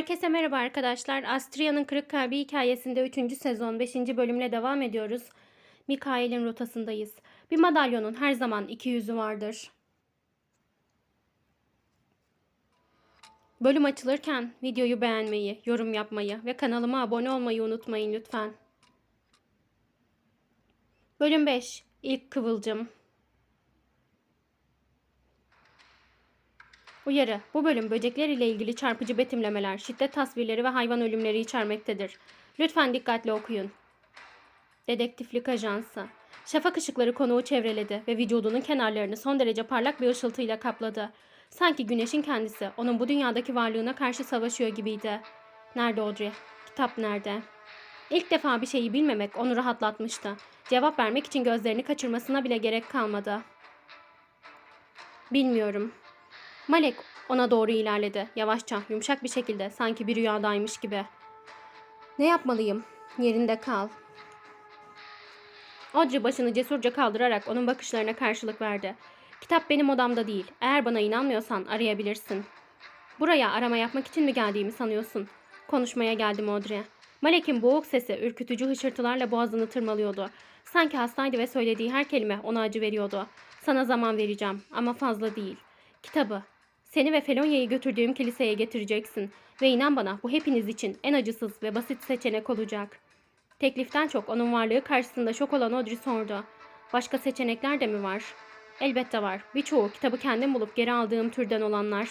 Herkese merhaba arkadaşlar. Astria'nın Kırık Kalbi hikayesinde 3. sezon 5. bölümle devam ediyoruz. Mikael'in rotasındayız. Bir madalyonun her zaman iki yüzü vardır. Bölüm açılırken videoyu beğenmeyi, yorum yapmayı ve kanalıma abone olmayı unutmayın lütfen. Bölüm 5. İlk Kıvılcım Uyarı. Bu bölüm böcekler ile ilgili çarpıcı betimlemeler, şiddet tasvirleri ve hayvan ölümleri içermektedir. Lütfen dikkatli okuyun. Dedektiflik Ajansı. Şafak ışıkları konuğu çevreledi ve vücudunun kenarlarını son derece parlak bir ışıltıyla kapladı. Sanki güneşin kendisi onun bu dünyadaki varlığına karşı savaşıyor gibiydi. Nerede Audrey? Kitap nerede? İlk defa bir şeyi bilmemek onu rahatlatmıştı. Cevap vermek için gözlerini kaçırmasına bile gerek kalmadı. Bilmiyorum. Malek ona doğru ilerledi. Yavaşça, yumuşak bir şekilde, sanki bir rüyadaymış gibi. Ne yapmalıyım? Yerinde kal. Audrey başını cesurca kaldırarak onun bakışlarına karşılık verdi. Kitap benim odamda değil. Eğer bana inanmıyorsan arayabilirsin. Buraya arama yapmak için mi geldiğimi sanıyorsun? Konuşmaya geldim Audrey. Malek'in boğuk sesi ürkütücü hışırtılarla boğazını tırmalıyordu. Sanki hastaydı ve söylediği her kelime ona acı veriyordu. Sana zaman vereceğim ama fazla değil. Kitabı. Seni ve Felonya'yı götürdüğüm kiliseye getireceksin. Ve inan bana bu hepiniz için en acısız ve basit seçenek olacak. Tekliften çok onun varlığı karşısında şok olan Audrey sordu. Başka seçenekler de mi var? Elbette var. Birçoğu kitabı kendim bulup geri aldığım türden olanlar.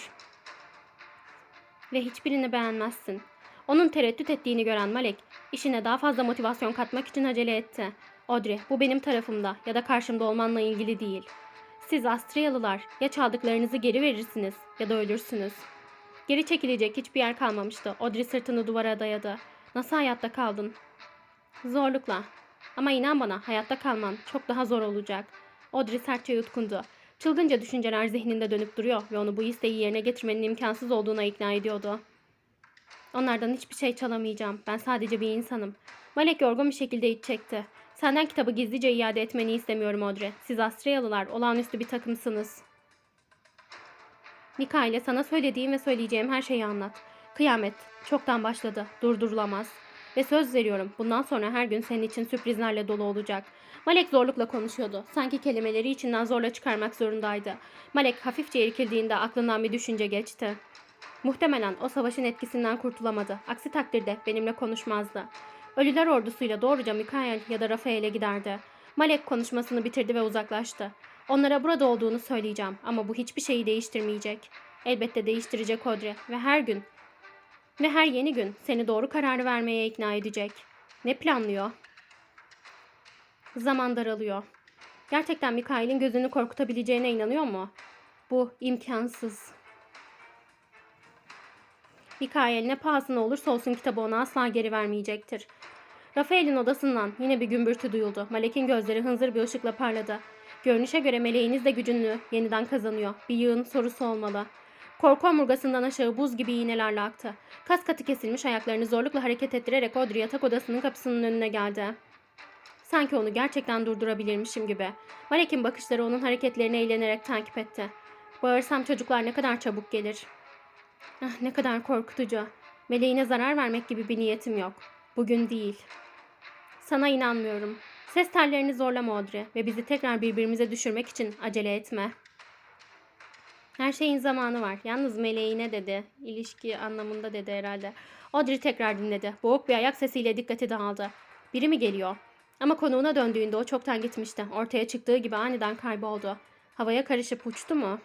Ve hiçbirini beğenmezsin. Onun tereddüt ettiğini gören Malek, işine daha fazla motivasyon katmak için acele etti. Audrey, bu benim tarafımda ya da karşımda olmanla ilgili değil. Siz Astriyalılar ya çaldıklarınızı geri verirsiniz ya da ölürsünüz. Geri çekilecek hiçbir yer kalmamıştı. Audrey sırtını duvara dayadı. Nasıl hayatta kaldın? Zorlukla. Ama inan bana hayatta kalman çok daha zor olacak. Audrey sertçe yutkundu. Çılgınca düşünceler zihninde dönüp duruyor ve onu bu isteği yerine getirmenin imkansız olduğuna ikna ediyordu. Onlardan hiçbir şey çalamayacağım. Ben sadece bir insanım. Malek yorgun bir şekilde iç çekti. Senden kitabı gizlice iade etmeni istemiyorum Audrey. Siz Astriyalılar olağanüstü bir takımsınız. Mikail'e sana söylediğim ve söyleyeceğim her şeyi anlat. Kıyamet çoktan başladı. Durdurulamaz. Ve söz veriyorum bundan sonra her gün senin için sürprizlerle dolu olacak. Malek zorlukla konuşuyordu. Sanki kelimeleri içinden zorla çıkarmak zorundaydı. Malek hafifçe irkildiğinde aklından bir düşünce geçti. Muhtemelen o savaşın etkisinden kurtulamadı. Aksi takdirde benimle konuşmazdı. Ölüler ordusuyla doğruca Mikael ya da Rafael'e giderdi. Malek konuşmasını bitirdi ve uzaklaştı. Onlara burada olduğunu söyleyeceğim ama bu hiçbir şeyi değiştirmeyecek. Elbette değiştirecek Audrey ve her gün ve her yeni gün seni doğru kararı vermeye ikna edecek. Ne planlıyor? Zaman daralıyor. Gerçekten Mikael'in gözünü korkutabileceğine inanıyor mu? Bu imkansız. Mikael ne pahasına olursa olsun kitabı ona asla geri vermeyecektir. Rafael'in odasından yine bir gümbürtü duyuldu. Malek'in gözleri hınzır bir ışıkla parladı. Görünüşe göre meleğiniz de gücünü yeniden kazanıyor. Bir yığın sorusu olmalı. Korku omurgasından aşağı buz gibi iğnelerle aktı. Kas katı kesilmiş ayaklarını zorlukla hareket ettirerek Audrey yatak odasının kapısının önüne geldi. Sanki onu gerçekten durdurabilirmişim gibi. Malek'in bakışları onun hareketlerini eğlenerek takip etti. Bağırsam çocuklar ne kadar çabuk gelir. Ah, ne kadar korkutucu. Meleğine zarar vermek gibi bir niyetim yok. Bugün değil. Sana inanmıyorum. Ses tellerini zorlama Audrey ve bizi tekrar birbirimize düşürmek için acele etme. Her şeyin zamanı var. Yalnız meleğine dedi. İlişki anlamında dedi herhalde. Audrey tekrar dinledi. Boğuk bir ayak sesiyle dikkati dağıldı. Biri mi geliyor? Ama konuğuna döndüğünde o çoktan gitmişti. Ortaya çıktığı gibi aniden kayboldu. Havaya karışıp uçtu mu?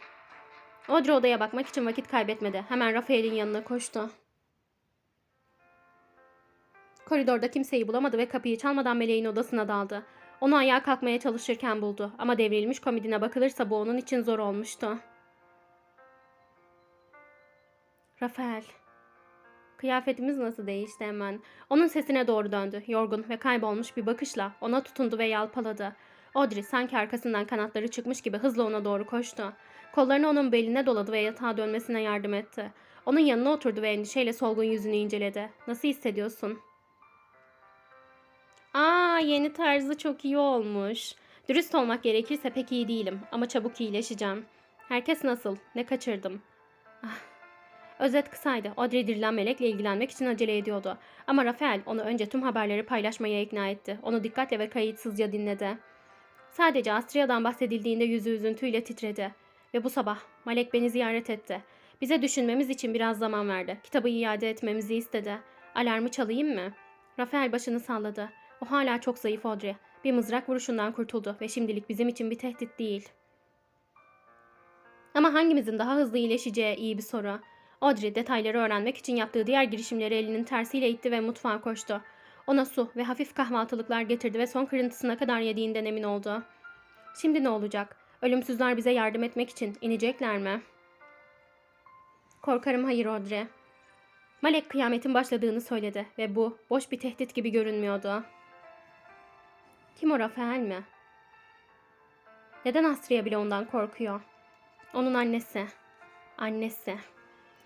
Audrey odaya bakmak için vakit kaybetmedi. Hemen Rafael'in yanına koştu. Koridorda kimseyi bulamadı ve kapıyı çalmadan meleğin odasına daldı. Onu ayağa kalkmaya çalışırken buldu ama devrilmiş komodine bakılırsa bu onun için zor olmuştu. Rafael. Kıyafetimiz nasıl değişti hemen. Onun sesine doğru döndü. Yorgun ve kaybolmuş bir bakışla ona tutundu ve yalpaladı. Audrey sanki arkasından kanatları çıkmış gibi hızla ona doğru koştu. Kollarını onun beline doladı ve yatağa dönmesine yardım etti. Onun yanına oturdu ve endişeyle solgun yüzünü inceledi. Nasıl hissediyorsun? Aa yeni tarzı çok iyi olmuş. Dürüst olmak gerekirse pek iyi değilim ama çabuk iyileşeceğim. Herkes nasıl? Ne kaçırdım? Ah. Özet kısaydı. Audrey dirilen melekle ilgilenmek için acele ediyordu. Ama Rafael onu önce tüm haberleri paylaşmaya ikna etti. Onu dikkatle ve kayıtsızca dinledi. Sadece Astria'dan bahsedildiğinde yüzü üzüntüyle titredi. Ve bu sabah Malek beni ziyaret etti. Bize düşünmemiz için biraz zaman verdi. Kitabı iade etmemizi istedi. Alarmı çalayım mı? Rafael başını salladı. O hala çok zayıf Audrey. Bir mızrak vuruşundan kurtuldu ve şimdilik bizim için bir tehdit değil. Ama hangimizin daha hızlı iyileşeceği iyi bir soru. Audrey detayları öğrenmek için yaptığı diğer girişimleri elinin tersiyle itti ve mutfağa koştu. Ona su ve hafif kahvaltılıklar getirdi ve son kırıntısına kadar yediğinden emin oldu. Şimdi ne olacak? Ölümsüzler bize yardım etmek için inecekler mi? Korkarım hayır Audrey. Malek kıyametin başladığını söyledi ve bu boş bir tehdit gibi görünmüyordu. Kim o Rafael mi? Neden Astria bile ondan korkuyor? Onun annesi. Annesi.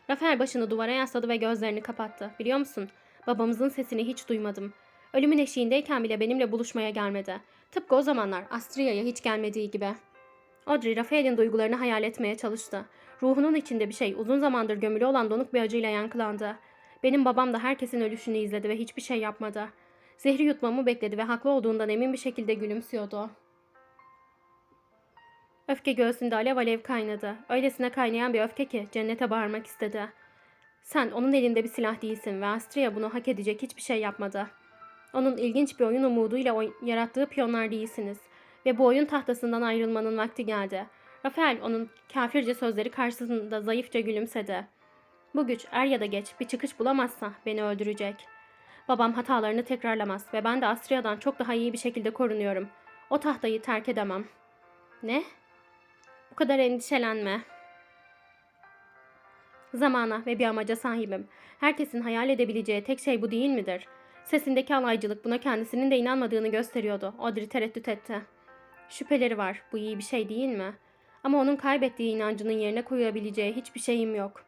Rafael başını duvara yasladı ve gözlerini kapattı. Biliyor musun? Babamızın sesini hiç duymadım. Ölümün eşiğindeyken bile benimle buluşmaya gelmedi. Tıpkı o zamanlar Astria'ya hiç gelmediği gibi. Audrey, Rafael'in duygularını hayal etmeye çalıştı. Ruhunun içinde bir şey uzun zamandır gömülü olan donuk bir acıyla yankılandı. Benim babam da herkesin ölüşünü izledi ve hiçbir şey yapmadı. Zehri yutmamı bekledi ve haklı olduğundan emin bir şekilde gülümsüyordu. Öfke göğsünde alev alev kaynadı. Öylesine kaynayan bir öfke ki cennete bağırmak istedi. Sen onun elinde bir silah değilsin ve Astria bunu hak edecek hiçbir şey yapmadı. Onun ilginç bir oyun umuduyla oy- yarattığı piyonlar değilsiniz. Ve bu oyun tahtasından ayrılmanın vakti geldi. Rafael onun kafirce sözleri karşısında zayıfça gülümsedi. Bu güç er ya da geç bir çıkış bulamazsa beni öldürecek. Babam hatalarını tekrarlamaz ve ben de Astria'dan çok daha iyi bir şekilde korunuyorum. O tahtayı terk edemem. Ne? Bu kadar endişelenme. Zamana ve bir amaca sahibim. Herkesin hayal edebileceği tek şey bu değil midir? Sesindeki alaycılık buna kendisinin de inanmadığını gösteriyordu. Audrey tereddüt etti. Şüpheleri var. Bu iyi bir şey değil mi? Ama onun kaybettiği inancının yerine koyabileceği hiçbir şeyim yok.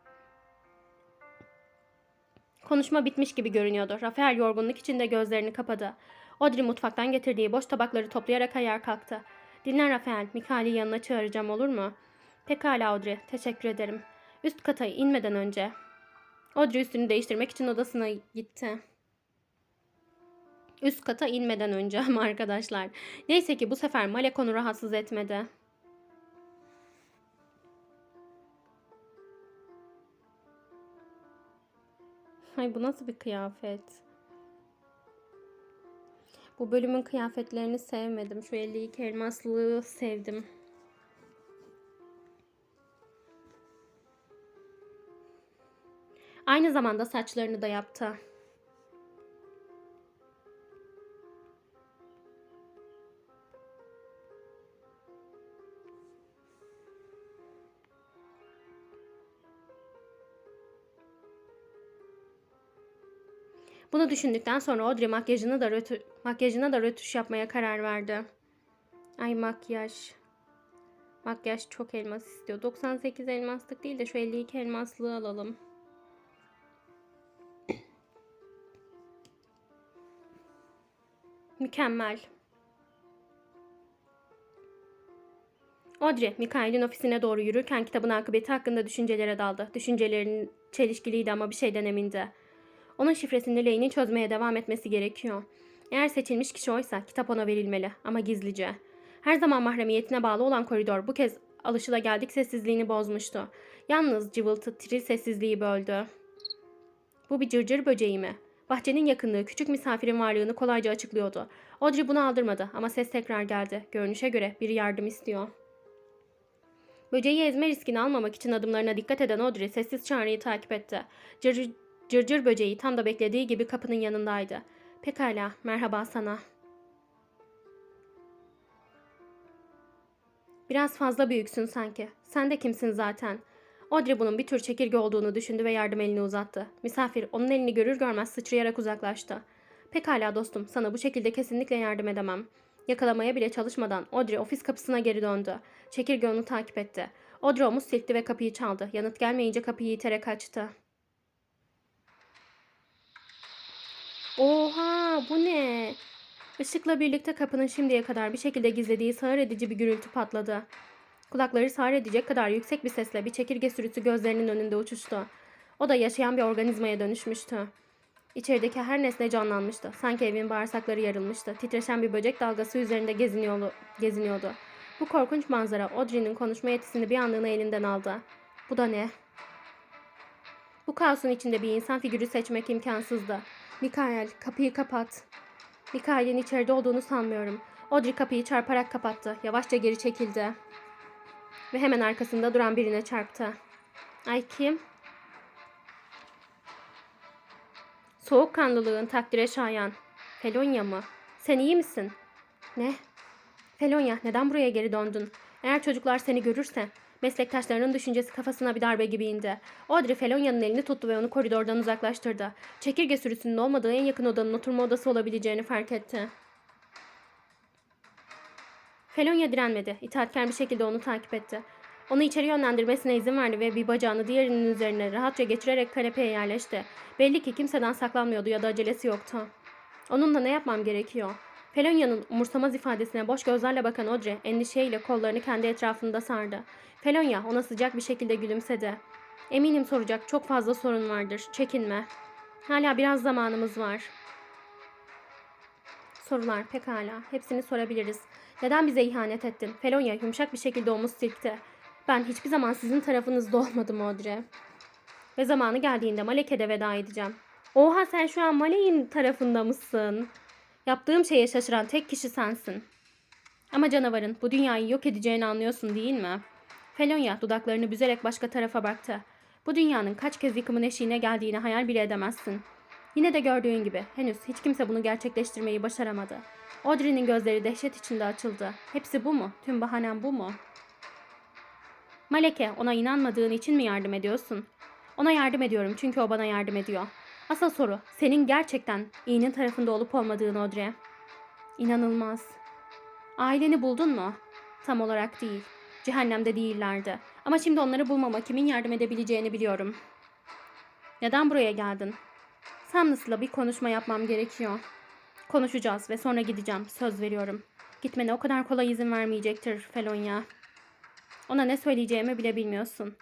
Konuşma bitmiş gibi görünüyordu. Rafael yorgunluk içinde gözlerini kapadı. Audrey mutfaktan getirdiği boş tabakları toplayarak ayağa kalktı. Dinlen Rafael, Mikael'i yanına çağıracağım olur mu? Pekala Audrey, teşekkür ederim. Üst kata inmeden önce. Audrey üstünü değiştirmek için odasına gitti. Üst kata inmeden önce ama arkadaşlar. Neyse ki bu sefer Malek onu rahatsız etmedi. Ay bu nasıl bir kıyafet? Bu bölümün kıyafetlerini sevmedim. Şu 52 elmaslığı sevdim. Aynı zamanda saçlarını da yaptı. Bunu düşündükten sonra Audrey makyajını da rötü, makyajına da rötuş yapmaya karar verdi. Ay makyaj. Makyaj çok elmas istiyor. 98 elmaslık değil de şu 52 elmaslığı alalım. Mükemmel. Audrey, Mikael'in ofisine doğru yürürken kitabın akıbeti hakkında düşüncelere daldı. Düşüncelerinin çelişkiliydi ama bir şeyden emindi. Onun şifresini Lane'in çözmeye devam etmesi gerekiyor. Eğer seçilmiş kişi oysa kitap ona verilmeli ama gizlice. Her zaman mahremiyetine bağlı olan koridor bu kez alışılageldik sessizliğini bozmuştu. Yalnız cıvıltı tril sessizliği böldü. Bu bir cırcır böceği mi? Bahçenin yakınlığı küçük misafirin varlığını kolayca açıklıyordu. Audrey bunu aldırmadı ama ses tekrar geldi. Görünüşe göre biri yardım istiyor. Böceği ezme riskini almamak için adımlarına dikkat eden Audrey sessiz çağrıyı takip etti. Cırcır, cırcır böceği tam da beklediği gibi kapının yanındaydı. Pekala, merhaba sana. Biraz fazla büyüksün sanki. Sen de kimsin zaten? Audrey bunun bir tür çekirge olduğunu düşündü ve yardım elini uzattı. Misafir onun elini görür görmez sıçrayarak uzaklaştı. Pekala dostum, sana bu şekilde kesinlikle yardım edemem. Yakalamaya bile çalışmadan Audrey ofis kapısına geri döndü. Çekirge onu takip etti. Audrey omuz silkti ve kapıyı çaldı. Yanıt gelmeyince kapıyı itere kaçtı. Oha bu ne? Işıkla birlikte kapının şimdiye kadar bir şekilde gizlediği sağır edici bir gürültü patladı. Kulakları sağır edecek kadar yüksek bir sesle bir çekirge sürüsü gözlerinin önünde uçuştu. O da yaşayan bir organizmaya dönüşmüştü. İçerideki her nesne canlanmıştı. Sanki evin bağırsakları yarılmıştı. Titreşen bir böcek dalgası üzerinde geziniyordu. geziniyordu. Bu korkunç manzara Audrey'nin konuşma yetisini bir anlığına elinden aldı. Bu da ne? Bu kaosun içinde bir insan figürü seçmek imkansızdı. Mikael, kapıyı kapat. Mikael'in içeride olduğunu sanmıyorum. Audrey kapıyı çarparak kapattı. Yavaşça geri çekildi. Ve hemen arkasında duran birine çarptı. Ay kim? Soğukkanlılığın takdire şayan. Felonya mı? Sen iyi misin? Ne? Felonya neden buraya geri döndün? Eğer çocuklar seni görürse... Meslektaşlarının düşüncesi kafasına bir darbe gibi indi. Audrey Felonya'nın elini tuttu ve onu koridordan uzaklaştırdı. Çekirge sürüsünün olmadığı en yakın odanın oturma odası olabileceğini fark etti. Felonya direnmedi. İtaatkar bir şekilde onu takip etti. Onu içeri yönlendirmesine izin verdi ve bir bacağını diğerinin üzerine rahatça geçirerek kanepeye yerleşti. Belli ki kimseden saklanmıyordu ya da acelesi yoktu. Onunla ne yapmam gerekiyor? Felonya'nın umursamaz ifadesine boş gözlerle bakan Audrey endişeyle kollarını kendi etrafında sardı. Felonya ona sıcak bir şekilde gülümsedi. Eminim soracak çok fazla sorun vardır. Çekinme. Hala biraz zamanımız var. Sorular pekala. Hepsini sorabiliriz. Neden bize ihanet ettin? Felonya yumuşak bir şekilde omuz silkti. Ben hiçbir zaman sizin tarafınızda olmadım Audrey. Ve zamanı geldiğinde Malek'e veda edeceğim. Oha sen şu an Malek'in tarafında mısın? Yaptığım şeye şaşıran tek kişi sensin. Ama canavarın bu dünyayı yok edeceğini anlıyorsun değil mi? Felonya dudaklarını büzerek başka tarafa baktı. Bu dünyanın kaç kez yıkımın eşiğine geldiğini hayal bile edemezsin. Yine de gördüğün gibi henüz hiç kimse bunu gerçekleştirmeyi başaramadı. Audrey'nin gözleri dehşet içinde açıldı. Hepsi bu mu? Tüm bahanem bu mu? Maleke ona inanmadığın için mi yardım ediyorsun? Ona yardım ediyorum çünkü o bana yardım ediyor. Asıl soru senin gerçekten iyinin tarafında olup olmadığın Audrey. İnanılmaz. Aileni buldun mu? Tam olarak değil. Cehennemde değillerdi. Ama şimdi onları bulmama kimin yardım edebileceğini biliyorum. Neden buraya geldin? Samnus'la bir konuşma yapmam gerekiyor. Konuşacağız ve sonra gideceğim. Söz veriyorum. Gitmene o kadar kolay izin vermeyecektir Felonya. Ona ne söyleyeceğimi bile bilmiyorsun.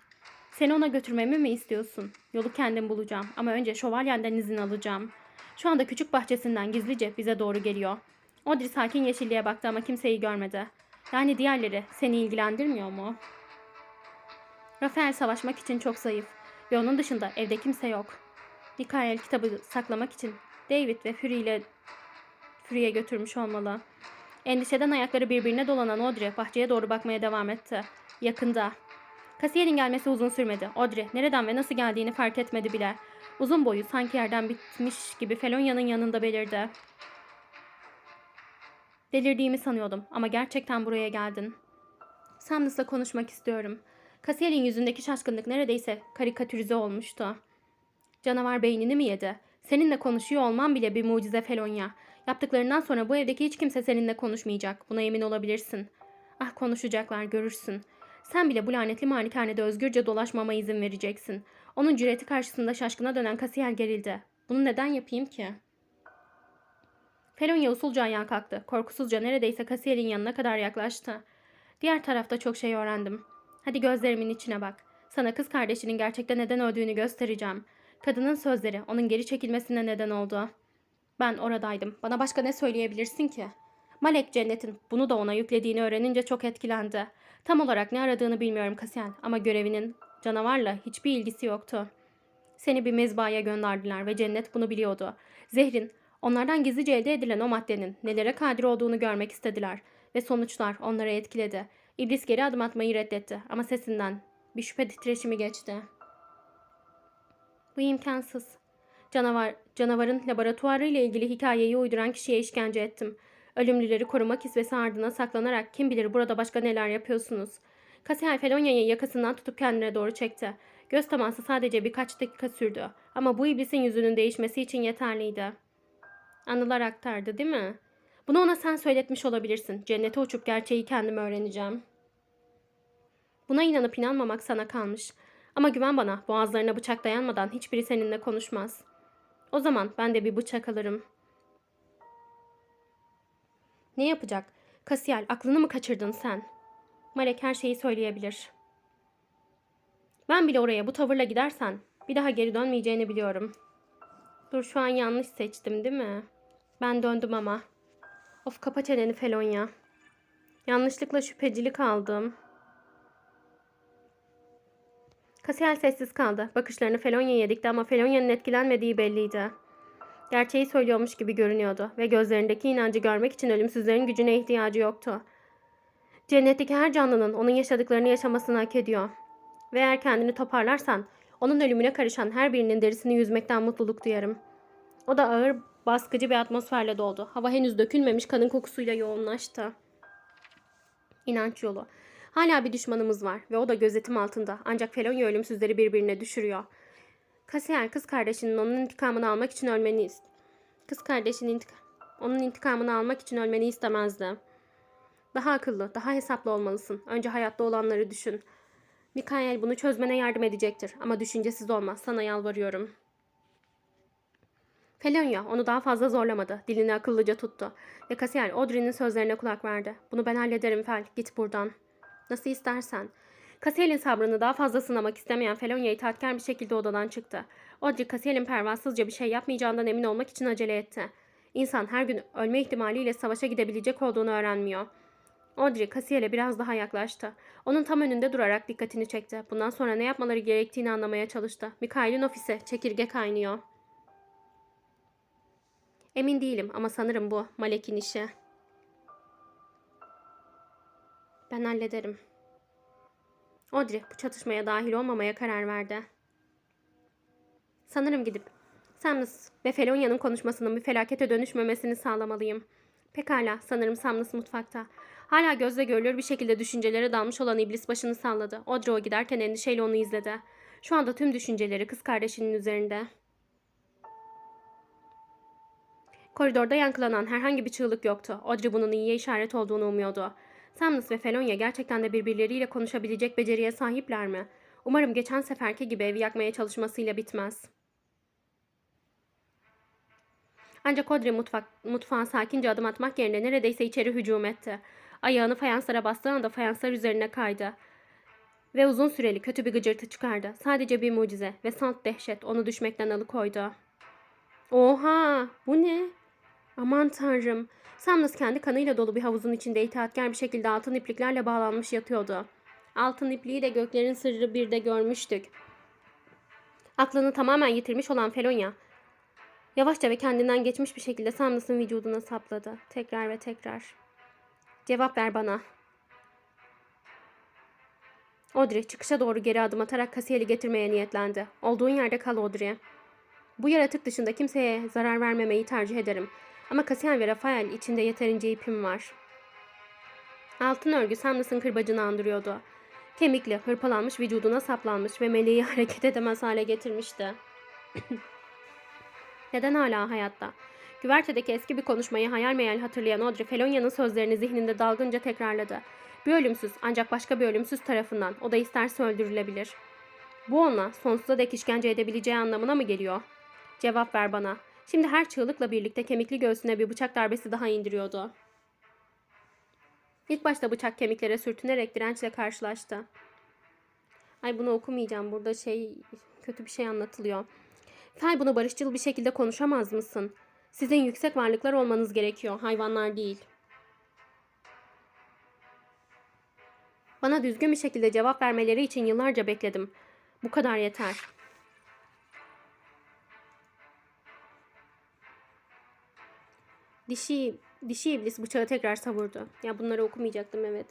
Seni ona götürmemi mi istiyorsun? Yolu kendim bulacağım ama önce şövalyenden izin alacağım. Şu anda küçük bahçesinden gizlice bize doğru geliyor. Audrey sakin yeşilliğe baktı ama kimseyi görmedi. Yani diğerleri seni ilgilendirmiyor mu? Rafael savaşmak için çok zayıf ve onun dışında evde kimse yok. Mikael kitabı saklamak için David ve Fury ile Fury'e götürmüş olmalı. Endişeden ayakları birbirine dolanan Audrey bahçeye doğru bakmaya devam etti. Yakında. Kasiyerin gelmesi uzun sürmedi. Audrey nereden ve nasıl geldiğini fark etmedi bile. Uzun boyu sanki yerden bitmiş gibi Felonya'nın yanında belirdi. Delirdiğimi sanıyordum ama gerçekten buraya geldin. Samnus'la konuşmak istiyorum. Kasiyer'in yüzündeki şaşkınlık neredeyse karikatürize olmuştu. Canavar beynini mi yedi? Seninle konuşuyor olman bile bir mucize Felonya. Yaptıklarından sonra bu evdeki hiç kimse seninle konuşmayacak. Buna emin olabilirsin. Ah konuşacaklar görürsün. Sen bile bu lanetli malikanede özgürce dolaşmama izin vereceksin. Onun cüreti karşısında şaşkına dönen kasiyer gerildi. Bunu neden yapayım ki? Felonya usulca ayağa kalktı. Korkusuzca neredeyse kasiyerin yanına kadar yaklaştı. Diğer tarafta çok şey öğrendim. Hadi gözlerimin içine bak. Sana kız kardeşinin gerçekten neden öldüğünü göstereceğim. Kadının sözleri onun geri çekilmesine neden oldu. Ben oradaydım. Bana başka ne söyleyebilirsin ki? Malek Cennet'in bunu da ona yüklediğini öğrenince çok etkilendi. Tam olarak ne aradığını bilmiyorum Kasyan ama görevinin canavarla hiçbir ilgisi yoktu. Seni bir mezbaya gönderdiler ve Cennet bunu biliyordu. Zehrin onlardan gizlice elde edilen o maddenin nelere kadir olduğunu görmek istediler ve sonuçlar onları etkiledi. İblis geri adım atmayı reddetti ama sesinden bir şüphe titreşimi geçti. Bu imkansız. Canavar, canavarın laboratuvarı ile ilgili hikayeyi uyduran kişiye işkence ettim. Ölümlüleri koruma kisvesi ardına saklanarak kim bilir burada başka neler yapıyorsunuz. Kasiyer Felonya'yı yakasından tutup kendine doğru çekti. Göz teması sadece birkaç dakika sürdü ama bu iblisin yüzünün değişmesi için yeterliydi. Anılar aktardı değil mi? Bunu ona sen söyletmiş olabilirsin. Cennete uçup gerçeği kendim öğreneceğim. Buna inanıp inanmamak sana kalmış. Ama güven bana, boğazlarına bıçak dayanmadan hiçbiri seninle konuşmaz. O zaman ben de bir bıçak alırım. Ne yapacak? Kasiyel, aklını mı kaçırdın sen? Malek her şeyi söyleyebilir. Ben bile oraya bu tavırla gidersen Bir daha geri dönmeyeceğini biliyorum. Dur şu an yanlış seçtim değil mi? Ben döndüm ama. Of kapa çeneni Felonya. Yanlışlıkla şüphecilik aldım. Kasiyer sessiz kaldı. Bakışlarını Felonya'ya dikti ama Felonya'nın etkilenmediği belliydi. Gerçeği söylüyormuş gibi görünüyordu ve gözlerindeki inancı görmek için ölümsüzlerin gücüne ihtiyacı yoktu. Cennetteki her canlının onun yaşadıklarını yaşamasını hak ediyor. Ve eğer kendini toparlarsan, onun ölümüne karışan her birinin derisini yüzmekten mutluluk duyarım. O da ağır, baskıcı bir atmosferle doldu. Hava henüz dökülmemiş kanın kokusuyla yoğunlaştı. İnanç yolu. Hala bir düşmanımız var ve o da gözetim altında. Ancak Felonya ölümsüzleri birbirine düşürüyor. Kasiyer kız kardeşinin onun intikamını almak için ölmeni ist- Kız kardeşinin intik- onun intikamını almak için ölmeni istemezdi. Daha akıllı, daha hesaplı olmalısın. Önce hayatta olanları düşün. Mikael bunu çözmene yardım edecektir ama düşüncesiz olma. Sana yalvarıyorum. Felonya onu daha fazla zorlamadı. Dilini akıllıca tuttu. Ve kasiyer Audrey'nin sözlerine kulak verdi. Bunu ben hallederim Fel. Git buradan. Nasıl istersen. Kasiyel'in sabrını daha fazla sınamak istemeyen Felonya itaatkar bir şekilde odadan çıktı. Audrey Kasiyel'in pervasızca bir şey yapmayacağından emin olmak için acele etti. İnsan her gün ölme ihtimaliyle savaşa gidebilecek olduğunu öğrenmiyor. Audrey Kasiyel'e biraz daha yaklaştı. Onun tam önünde durarak dikkatini çekti. Bundan sonra ne yapmaları gerektiğini anlamaya çalıştı. Mikael'in ofisi, çekirge kaynıyor. Emin değilim ama sanırım bu Malek'in işi. Ben hallederim. Audrey bu çatışmaya dahil olmamaya karar verdi. Sanırım gidip Samnus ve Felonya'nın konuşmasının bir felakete dönüşmemesini sağlamalıyım. Pekala, sanırım Samnus mutfakta. Hala gözle görülür bir şekilde düşüncelere dalmış olan iblis başını salladı. Audrey o giderken endişeyle onu izledi. Şu anda tüm düşünceleri kız kardeşinin üzerinde. Koridorda yankılanan herhangi bir çığlık yoktu. Audrey bunun iyiye işaret olduğunu umuyordu. Samnus ve Felonya gerçekten de birbirleriyle konuşabilecek beceriye sahipler mi? Umarım geçen seferki gibi evi yakmaya çalışmasıyla bitmez. Ancak Audrey mutfak, mutfağa sakince adım atmak yerine neredeyse içeri hücum etti. Ayağını fayanslara bastığı anda fayanslar üzerine kaydı. Ve uzun süreli kötü bir gıcırtı çıkardı. Sadece bir mucize ve salt dehşet onu düşmekten alıkoydu. Oha! Bu ne? Aman tanrım. Samnus kendi kanıyla dolu bir havuzun içinde itaatkar bir şekilde altın ipliklerle bağlanmış yatıyordu. Altın ipliği de göklerin sırrı bir de görmüştük. Aklını tamamen yitirmiş olan Felonya, yavaşça ve kendinden geçmiş bir şekilde Samnus'un vücuduna sapladı. Tekrar ve tekrar. Cevap ver bana. Audrey çıkışa doğru geri adım atarak kasiyeli getirmeye niyetlendi. Olduğun yerde kal Audrey. Bu yaratık dışında kimseye zarar vermemeyi tercih ederim. Ama Kasiyen ve Rafael içinde yeterince ipim var. Altın örgü Samnus'un kırbacını andırıyordu. Kemikli, hırpalanmış vücuduna saplanmış ve meleği hareket edemez hale getirmişti. Neden hala hayatta? Güvertedeki eski bir konuşmayı hayal meyal hatırlayan Audrey, Felonya'nın sözlerini zihninde dalgınca tekrarladı. Bir ölümsüz ancak başka bir ölümsüz tarafından o da isterse öldürülebilir. Bu ona sonsuza dek işkence edebileceği anlamına mı geliyor? Cevap ver bana. Şimdi her çığlıkla birlikte kemikli göğsüne bir bıçak darbesi daha indiriyordu. İlk başta bıçak kemiklere sürtünerek dirençle karşılaştı. Ay bunu okumayacağım. Burada şey kötü bir şey anlatılıyor. Fel bunu barışçıl bir şekilde konuşamaz mısın? Sizin yüksek varlıklar olmanız gerekiyor. Hayvanlar değil. Bana düzgün bir şekilde cevap vermeleri için yıllarca bekledim. Bu kadar yeter. Dişi, dişi iblis bıçağı tekrar savurdu. Ya bunları okumayacaktım evet.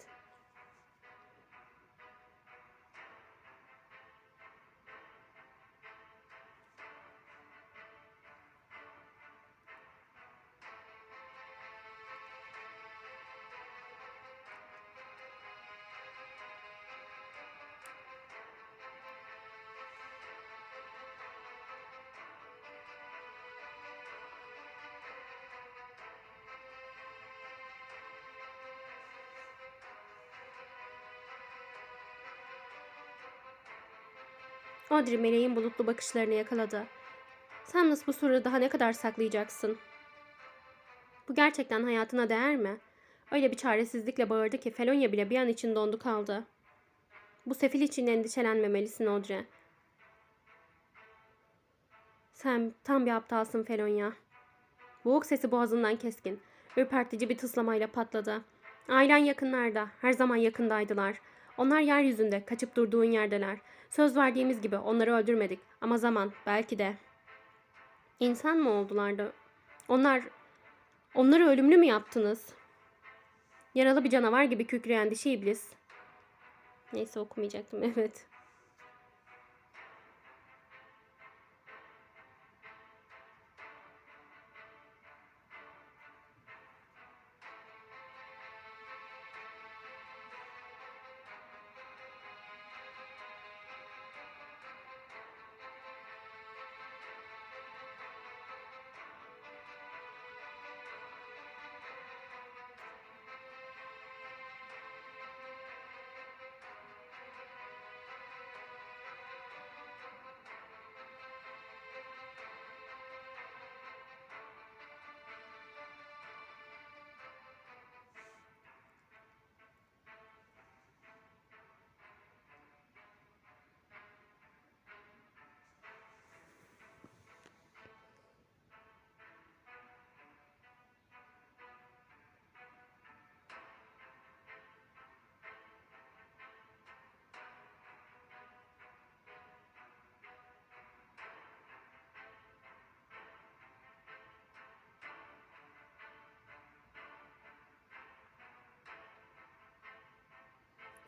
Audrey meleğin bulutlu bakışlarını yakaladı. Samnus bu sırrı daha ne kadar saklayacaksın? Bu gerçekten hayatına değer mi? Öyle bir çaresizlikle bağırdı ki Felonya bile bir an için dondu kaldı. Bu sefil için endişelenmemelisin Audrey. Sen tam bir aptalsın Felonya. Boğuk sesi boğazından keskin. Ürpertici bir tıslamayla patladı. Ailen yakınlarda. Her zaman yakındaydılar. Onlar yeryüzünde. Kaçıp durduğun yerdeler. Söz verdiğimiz gibi onları öldürmedik. Ama zaman belki de. İnsan mı oldular da? Onlar... Onları ölümlü mü yaptınız? Yaralı bir canavar gibi kükreyen dişi iblis. Neyse okumayacaktım evet.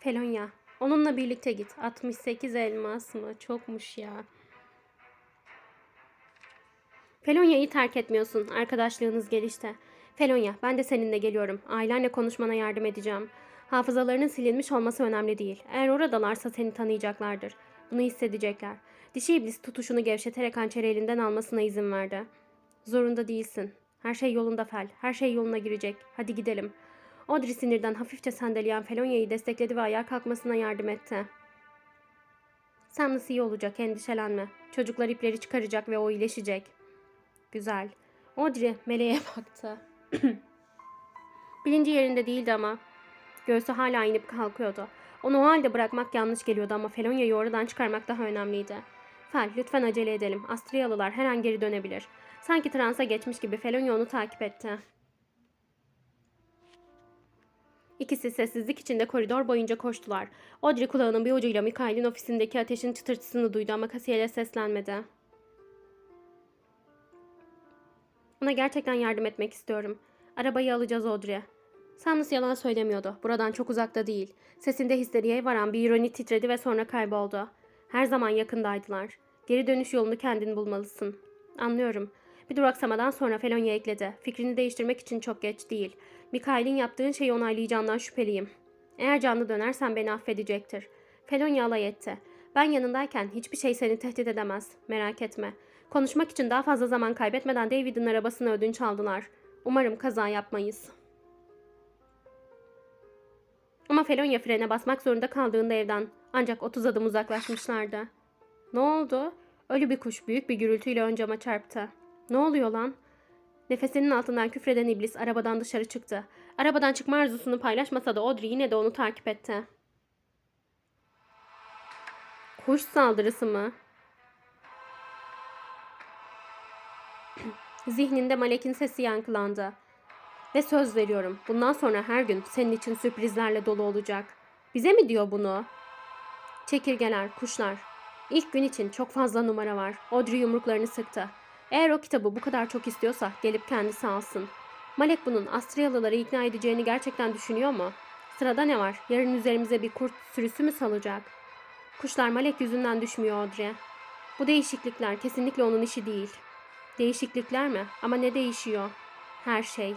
Felonya. Onunla birlikte git. 68 elmas mı? Çokmuş ya. Felonya'yı terk etmiyorsun. Arkadaşlığınız gelişte. Felonya, ben de seninle geliyorum. Ailenle konuşmana yardım edeceğim. Hafızalarının silinmiş olması önemli değil. Eğer oradalarsa seni tanıyacaklardır. Bunu hissedecekler. Dişi iblis tutuşunu gevşeterek hançeri elinden almasına izin verdi. Zorunda değilsin. Her şey yolunda Fel. Her şey yoluna girecek. Hadi gidelim. Audrey sinirden hafifçe sandeleyen Felonya'yı destekledi ve ayağa kalkmasına yardım etti. Nasıl iyi olacak endişelenme. Çocuklar ipleri çıkaracak ve o iyileşecek. Güzel. Audrey meleğe baktı. Bilinci yerinde değildi ama. Göğsü hala inip kalkıyordu. Onu o halde bırakmak yanlış geliyordu ama Felonya'yı oradan çıkarmak daha önemliydi. Fel, lütfen acele edelim. Astriyalılar her an geri dönebilir. Sanki transa geçmiş gibi Felonya onu takip etti. İkisi sessizlik içinde koridor boyunca koştular. Audrey kulağının bir ucuyla Mikael'in ofisindeki ateşin çıtırtısını duydu ama kasiyere seslenmedi. Ona gerçekten yardım etmek istiyorum. Arabayı alacağız Audrey. Samus yalan söylemiyordu. Buradan çok uzakta değil. Sesinde histeriye varan bir ironi titredi ve sonra kayboldu. Her zaman yakındaydılar. Geri dönüş yolunu kendin bulmalısın. Anlıyorum. Bir duraksamadan sonra Felonya ekledi. Fikrini değiştirmek için çok geç değil. Mikael'in yaptığın şeyi onaylayacağından şüpheliyim. Eğer canlı dönersen beni affedecektir. Felonya alay etti. Ben yanındayken hiçbir şey seni tehdit edemez. Merak etme. Konuşmak için daha fazla zaman kaybetmeden David'in arabasını ödünç aldılar. Umarım kaza yapmayız. Ama Felonya frene basmak zorunda kaldığında evden ancak 30 adım uzaklaşmışlardı. Ne oldu? Ölü bir kuş büyük bir gürültüyle ön cama çarptı. Ne oluyor lan? Nefesinin altından küfreden iblis arabadan dışarı çıktı. Arabadan çıkma arzusunu paylaşmasa da Audrey yine de onu takip etti. Kuş saldırısı mı? Zihninde Malek'in sesi yankılandı. Ve söz veriyorum bundan sonra her gün senin için sürprizlerle dolu olacak. Bize mi diyor bunu? Çekirgeler, kuşlar. İlk gün için çok fazla numara var. Audrey yumruklarını sıktı. Eğer o kitabı bu kadar çok istiyorsa gelip kendisi alsın. Malek bunun Astriyalıları ikna edeceğini gerçekten düşünüyor mu? Sırada ne var? Yarın üzerimize bir kurt sürüsü mü salacak? Kuşlar Malek yüzünden düşmüyor Audrey. Bu değişiklikler kesinlikle onun işi değil. Değişiklikler mi? Ama ne değişiyor? Her şey.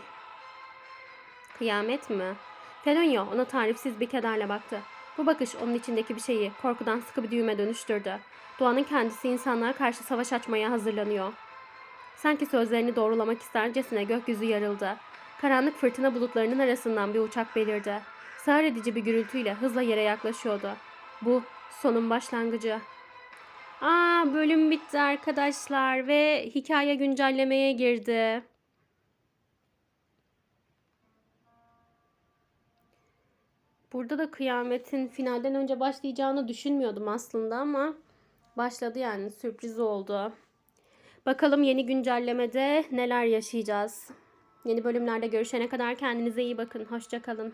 Kıyamet mi? Felonya ona tarifsiz bir kederle baktı. Bu bakış onun içindeki bir şeyi korkudan sıkı bir düğüme dönüştürdü. Doğanın kendisi insanlara karşı savaş açmaya hazırlanıyor. Sanki sözlerini doğrulamak istercesine gökyüzü yarıldı. Karanlık fırtına bulutlarının arasından bir uçak belirdi. Sağır edici bir gürültüyle hızla yere yaklaşıyordu. Bu sonun başlangıcı. Aa bölüm bitti arkadaşlar ve hikaye güncellemeye girdi. Burada da kıyametin finalden önce başlayacağını düşünmüyordum aslında ama başladı yani sürpriz oldu. Bakalım yeni güncellemede neler yaşayacağız. Yeni bölümlerde görüşene kadar kendinize iyi bakın. Hoşça kalın.